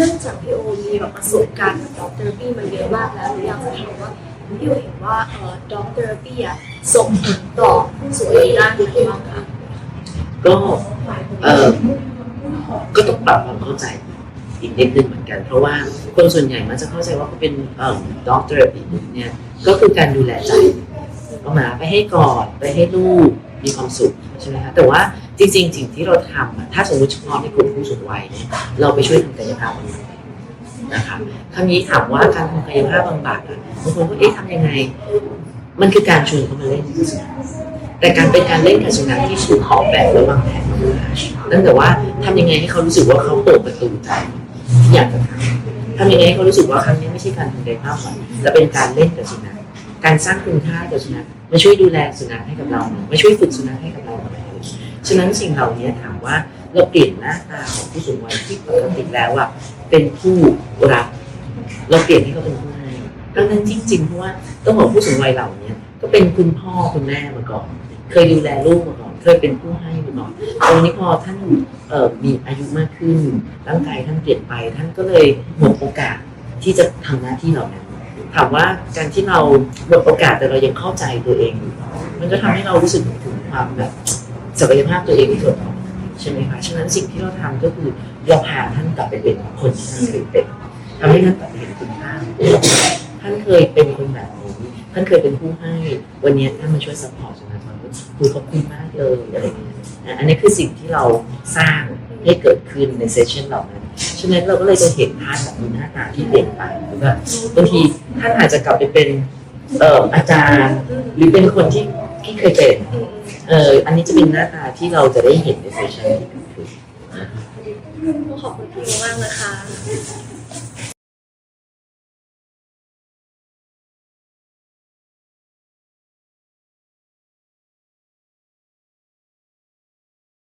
เนื่องจากพี่โอมีแบบประสบการณ์กับด็อกเตอร์ปี้มาเยอะมากแล้วหนูอยากจะถามว่าพี่โอเห็นว่าเอ่อด็อกเตอร์ปี้อะส่งผลต่อผู้สูงอายุด้านไหนบ้างคะก็เออก็ต้องปรับความเข้าใจอีกนิดนึงเหมือนกัน เพราะว่าคนส่วนใหญ่มันจะเข้าใจว่าเขาเป็นเอ่อด็อกเตอร์ปีเนี่ยก็คือการดูแลใจก็มาไปให้กอดไปให้ลูก มีความสุขใช่ไหมคะแต่ว่าจริงๆสิ่งที่เราทำถ้าสมมติเฉพาะในกลุ่มผู้สูงวัยเนี่ยเราไปช่วยทำกายภาพบำบัดนะคะครั้นี้ถามว่าการทำกายภาพบำบัดบางคนก็เอ๊ะทำยังไง มันคือการชวนเขามาเล่นแต่การเป็นการเล่นกับสุนัขที่ถูกออกแบบและวางแผนมานั่นแต่ว่าทำยังไงให้เขารู้สึกว่าเขาเปิดประตูใจที่อยากจะทำทำยังไงให้เขารู้สึกว่าครั้งนี้ไม่ใช่การทำกายภาพบำบัดแต่เป็นการเล่นกับสุนัขการสร้างคุณค่ากับสุนัข มาช่วยดูแลสุนัขให้กับเรามาช่วยฝึกสุนัขให้กับเราฉะนั้นสิ่งเหล่านี้ถามว่าเราเปลี่ยนหน้าตาของผู้สูงวัยที่ปกติแล้วอะเป็นผู้รักเราเปลี่ยนให้เขาเป็นผู้ให้ดังนั้นจริงๆเพราะว่าต้องบอกผู้สูงวัยเหล่านี้ก็เป็นคุณพ่อคุณแม่มาก่อน เคยดูแลลูกมาก่อน เคยเป็นผู้ให้มาก่อนตอนนี้พอท่านมีอายุมากขึ้นร่างกายท่านเปลี่ยนไป ท่านก็เลยหมดโอกาสที่จะทำหน้าที่เหล่านั้น ถามว่าการที่เราหมดโอกาสแต่เรายังเข้าใจตัวเอง มันก็ทำให้เรารู้สึกถึงความแบบศักยภาพตัวเองที่ถดถอยใช่ไหมคะ ฉะนั้นสิ่งที่เราทำก็คือเราพาท่านกลับไปเป็นคนที่ท่านเคยเป็นทำให้ท่านกลับไปเห็นคุณค่าของตัวเองท่านเคยเป็นคนแบบนี้ท่านเคยเป็นผู้ให้ วันนี้ท่านมาช่วยซัพพอร์ตสนัขเรคุยขอบคุณมากเลยอะไรอย่างเงี้ยอันนี้คือสิ่งที่เราสร้างให้เกิดขึ้นในเซสชันเหล่านั้น ฉะนั้นเราก็เลยจะเห็นท่านแบบมีหน้าตาที่เปลี่ยนไปหรือแบบบางที ท่านอาจจะกลับไปเป็นเอ่ออาจารย์ หรือเป็นคนที่ที่เคยเป็นเอออันนี้จะเป็นหน้าตาที่เราจะได้เห็นในเซสชันที่เกิดขึ้นขอบคุณพี่มากนะคะ